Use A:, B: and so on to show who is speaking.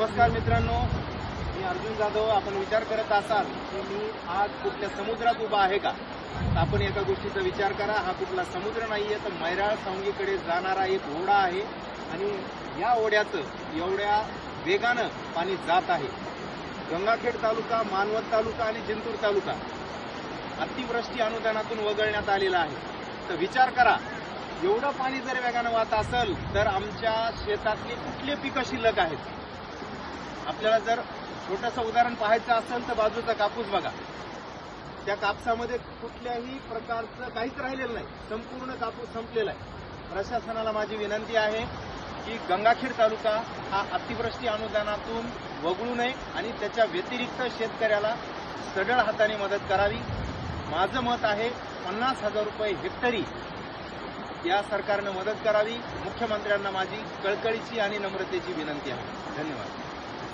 A: नमस्कार मित्रांनो मी अर्जुन जाधव. आपण विचार करत असाल की मी आज कुठल्या समुद्रात उभा आहे का? आपण एका गोष्टीचा विचार करा. हा कुठला समुद्र नाहीये तर मैराळ सावंगीकडे जाणारा एक ओढा आहे आणि या ओढ्याचं एवढ्या वेगानं पाणी जात आहे. गंगाखेड तालुका मानवत तालुका आणि जिंतूर तालुका. अतिवृष्टी अनुदानातून वगळण्यात आलेला आहे. तर विचार करा एवढं पाणी जर वेगानं वाहत असेल तर आमच्या शेतातली कुठले पिकं शिल्लक आहेत? आपल्याला जर छोटंसं उदाहरण पाहायचं असेल तर बाजूचा कापूस बघा. त्या कापसामध्ये कुठल्याही प्रकारचं काहीच राहिलेलं नाही. संपूर्ण कापूस संपलेला आहे. प्रशासनाला माझी विनंती आहे की गंगाखेड तालुका हा अतिवृष्टी अनुदानातून वगळू नये आणि त्याच्या व्यतिरिक्त शेतकऱ्याला सढळ हाताने मदत करावी. माझं मत आहे पन्नास हजार रुपये हेक्टरी या सरकारनं मदत करावी. मुख्यमंत्र्यांना माझी कळकळीची आणि नम्रतेची विनंती आहे. धन्यवाद.